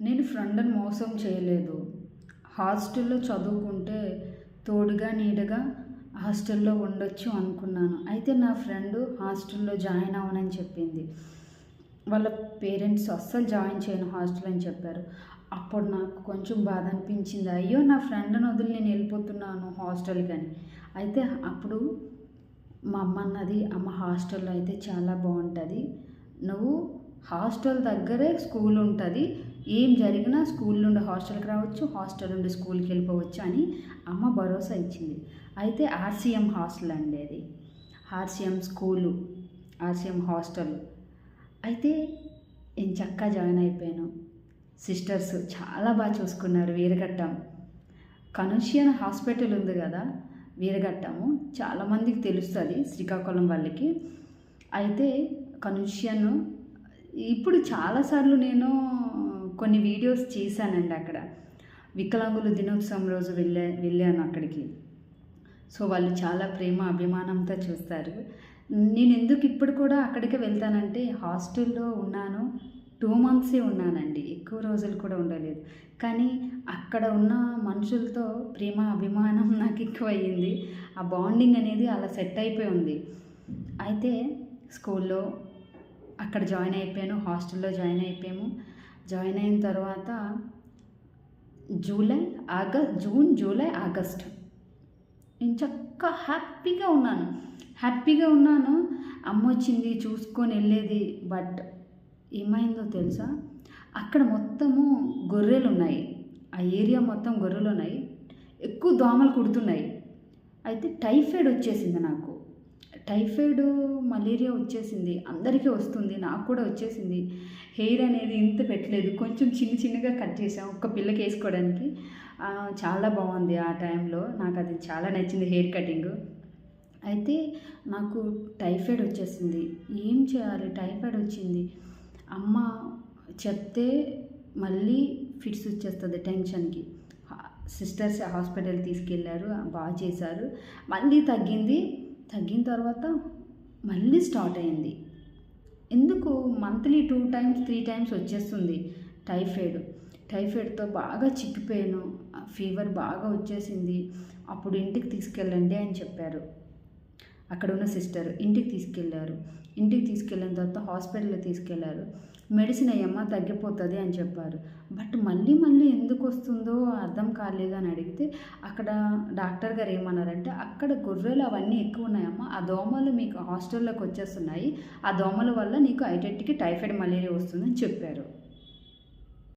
నేను ఫ్రెండ్ని మోసం చేయలేదు. హాస్టల్లో చదువుకుంటే తోడుగా నీడగా హాస్టల్లో ఉండొచ్చు అనుకున్నాను. అయితే నా ఫ్రెండ్ హాస్టల్లో జాయిన్ అవ్వనని చెప్పింది. వాళ్ళ పేరెంట్స్ అస్సలు జాయిన్ చేయను హాస్టల్ అని చెప్పారు. అప్పుడు నాకు కొంచెం బాధ అనిపించింది. అయ్యో నా ఫ్రెండ్ని వదిలి నేను వెళ్ళిపోతున్నాను హాస్టల్కి అని. అయితే అప్పుడు మా అమ్మ అన్నది అమ్మ హాస్టల్లో అయితే చాలా బాగుంటుంది. నువ్వు హాస్టల్ దగ్గరే స్కూల్ ఉంటుంది. ఏం జరిగినా స్కూల్ నుండి హాస్టల్కి రావచ్చు హాస్టల్ నుండి స్కూల్కి వెళ్ళిపోవచ్చు అని అమ్మ భరోసా ఇచ్చింది. అయితే ఆర్సీఎం హాస్టల్ అండి అది. RCM school RCM hostel. అయితే నేను చక్కగా జాయిన్ అయిపోయాను. సిస్టర్స్ చాలా బాగా చూసుకున్నారు వీరఘట్టం. కనుషియన్ హాస్పిటల్ ఉంది కదా వీరఘట్టము. చాలామందికి తెలుస్తుంది శ్రీకాకుళం వాళ్ళకి. అయితే కనుషియన్ ఇప్పుడు చాలాసార్లు నేను కొన్ని వీడియోస్ చేశానండి అక్కడ. వికలాంగుల దినోత్సవం రోజు వెళ్ళా వెళ్ళాను అక్కడికి. సో వాళ్ళు చాలా ప్రేమ అభిమానంతో చూస్తారు. నేను ఎందుకు ఇప్పుడు కూడా అక్కడికి వెళ్తానంటే హాస్టల్లో ఉన్నాను. టూ మంత్సే ఉన్నానండి. ఎక్కువ రోజులు కూడా ఉండలేదు. కానీ అక్కడ ఉన్న మనుషులతో ప్రేమ అభిమానం నాకు ఎక్కువ అయ్యింది ఆ బాండింగ్ అనేది అలా సెట్ అయిపోయి ఉంది. అయితే స్కూల్లో అక్కడ జాయిన్ అయిపోయాను హాస్టల్లో జాయిన్ అయిపోయాము. జాయిన్ అయిన తర్వాత July August June July August. నేను చక్క హ్యాపీగా ఉన్నాను. హ్యాపీగా ఉన్నాను. అమ్మ వచ్చింది చూసుకొని వెళ్ళేది. బట్ ఏమైందో తెలుసా? అక్కడ మొత్తము గొర్రెలు ఉన్నాయి ఆ ఏరియా మొత్తం గొర్రెలు ఉన్నాయి ఎక్కువ దోమలు కుడుతున్నాయి. అయితే టైఫాయిడ్ వచ్చేసింది నాకు. టైఫాయిడ్ మలేరియా వచ్చేసింది. అందరికీ వస్తుంది నాకు కూడా వచ్చేసింది. హెయిర్ అనేది ఇంత పెట్టలేదు. కొంచెం చిన్న చిన్నగా కట్ చేసాం ఒక్క పిల్లకి వేసుకోవడానికి. చాలా బాగుంది ఆ టైంలో. నాకు అది చాలా నచ్చింది హెయిర్ కటింగ్. అయితే నాకు టైఫాయిడ్ వచ్చేసింది. ఏం చేయాలి? టైఫాయిడ్ వచ్చింది. అమ్మ చెప్తే మళ్ళీ ఫిట్స్ వచ్చేస్తుంది టెన్షన్కి. సిస్టర్స్ హాస్పిటల్ తీసుకెళ్ళారు బాగా చేశారు. మళ్ళీ తగ్గింది. తగ్గిన తర్వాత మళ్ళీ స్టార్ట్ అయింది ఎందుకు? Monthly two times three times వచ్చేస్తుంది టైఫాయిడ్. టైఫాయిడ్తో బాగా చిక్కిపోయాను. ఫీవర్ బాగా వచ్చేసింది. అప్పుడు ఇంటికి తీసుకెళ్ళండి అని చెప్పారు. అక్కడ ఉన్న సిస్టర్ ఇంటికి తీసుకెళ్ళారు ఇంటికి తీసుకెళ్ళిన తర్వాత హాస్పిటల్లో తీసుకెళ్ళారు. మెడిసిన్ అయ్యమ్మ తగ్గిపోతుంది అని చెప్పారు. బట్ మళ్ళీ మళ్ళీ ఎందుకు వస్తుందో అర్థం కాలేదు అని అడిగితే అక్కడ డాక్టర్ గారు ఏమన్నారంటే అక్కడ గొర్రెలు అవన్నీ ఎక్కువ ఉన్నాయమ్మా. ఆ దోమలు మీకు హాస్టల్లోకి వచ్చేస్తున్నాయి. ఆ దోమల వల్ల నీకు ఐడెంటిటీ టైఫాయిడ్ మలేరియా వస్తుందని చెప్పారు.